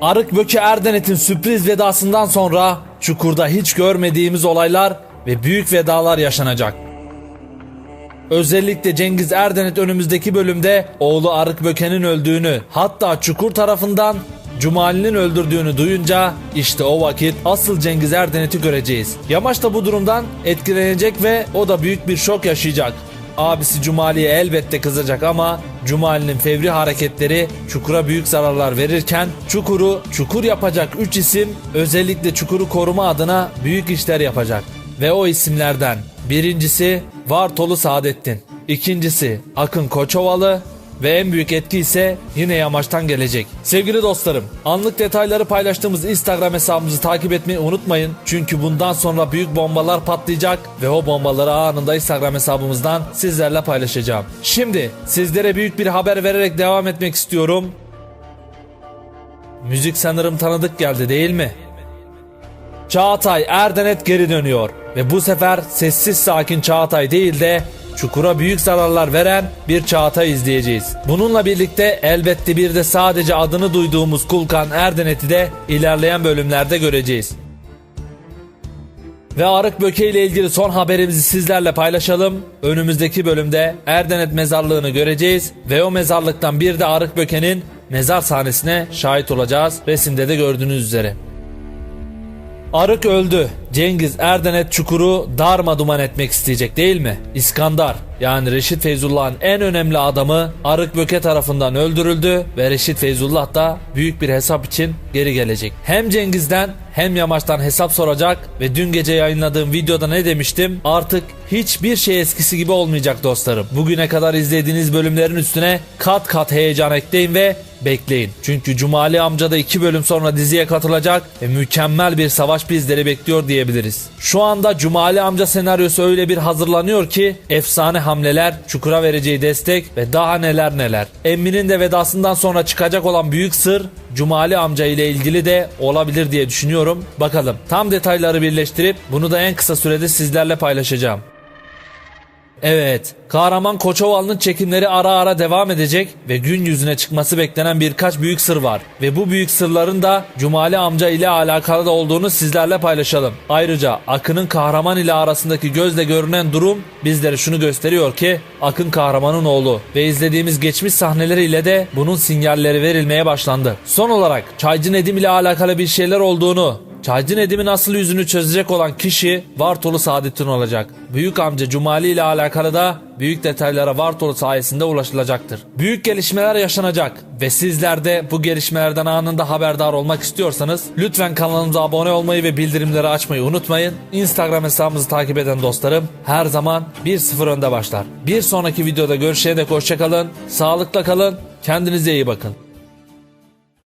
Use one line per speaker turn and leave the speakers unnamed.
Arık Böke Erdenet'in sürpriz vedasından sonra Çukur'da hiç görmediğimiz olaylar ve büyük vedalar yaşanacak. Özellikle Cengiz Erdenet önümüzdeki bölümde oğlu Arık Böke'nin öldüğünü hatta Çukur tarafından Cumali'nin öldürdüğünü duyunca işte o vakit asıl Cengiz Erdenet'i göreceğiz. Yamaç da bu durumdan etkilenecek ve o da büyük bir şok yaşayacak. Abisi Cumali'ye elbette kızacak ama Cumali'nin fevri hareketleri Çukur'a büyük zararlar verirken Çukur'u çukur yapacak 3 isim özellikle Çukur'u koruma adına büyük işler yapacak. Ve o isimlerden birincisi Vartolu Saadettin, ikincisi Akın Koçovalı ve en büyük etki ise yine yamaçtan gelecek. Sevgili dostlarım, anlık detayları paylaştığımız Instagram hesabımızı takip etmeyi unutmayın. Çünkü bundan sonra büyük bombalar patlayacak ve o bombaları anında Instagram hesabımızdan sizlerle paylaşacağım. Şimdi sizlere büyük bir haber vererek devam etmek istiyorum. Müzik sanırım tanıdık geldi değil mi? Çağatay Erdenet geri dönüyor ve bu sefer sessiz sakin Çağatay değil de Çukura büyük zararlar veren bir Çağatay izleyeceğiz. Bununla birlikte elbette bir de sadece adını duyduğumuz Kulkan Erdenet'i de ilerleyen bölümlerde göreceğiz. Ve Arık Böke ile ilgili son haberimizi sizlerle paylaşalım. Önümüzdeki bölümde Erdenet mezarlığını göreceğiz ve o mezarlıktan bir de Arık Böke'nin mezar sahnesine şahit olacağız. Resimde de gördüğünüz üzere. Arık öldü. Cengiz Erdenet çukuru darma duman etmek isteyecek değil mi? İskandar yani Reşit Feyzullah'ın en önemli adamı Arık Böke tarafından öldürüldü ve Reşit Feyzullah da büyük bir hesap için geri gelecek. Hem Cengiz'den hem Yamaç'tan hesap soracak ve dün gece yayınladığım videoda ne demiştim? Artık hiçbir şey eskisi gibi olmayacak dostlarım. Bugüne kadar izlediğiniz bölümlerin üstüne kat kat heyecan ekleyin ve bekleyin. Çünkü Cumali amca da iki bölüm sonra diziye katılacak ve mükemmel bir savaş bizleri bekliyor diyebiliriz. Şu anda Cumali amca senaryosu öyle bir hazırlanıyor ki efsane hamleler, Çukur'a vereceği destek ve daha neler neler. Emmi'nin de vedasından sonra çıkacak olan büyük sır Cumali amca ile ilgili de olabilir diye düşünüyorum. Bakalım tam detayları birleştirip bunu da en kısa sürede sizlerle paylaşacağım. Evet, Kahraman Koçovalı'nın çekimleri ara ara devam edecek ve gün yüzüne çıkması beklenen birkaç büyük sır var. Ve bu büyük sırların da Cumali amca ile alakalı da olduğunu sizlerle paylaşalım. Ayrıca Akın'ın kahraman ile arasındaki gözle görünen durum bizlere şunu gösteriyor ki Akın kahramanın oğlu ve izlediğimiz geçmiş sahneleriyle de bunun sinyalleri verilmeye başlandı. Son olarak Çaycı Nedim ile alakalı bir şeyler olduğunu Çaycı Nedim'in asıl yüzünü çözecek olan kişi Vartolu Saadettin olacak. Büyük amca Cumali ile alakalı da büyük detaylara Vartolu sayesinde ulaşılacaktır. Büyük gelişmeler yaşanacak ve sizler de bu gelişmelerden anında haberdar olmak istiyorsanız lütfen kanalımıza abone olmayı ve bildirimleri açmayı unutmayın. Instagram hesabımızı takip eden dostlarım her zaman 1-0 önde başlar. Bir sonraki videoda görüşene dek hoşçakalın, sağlıkla kalın, kendinize iyi bakın.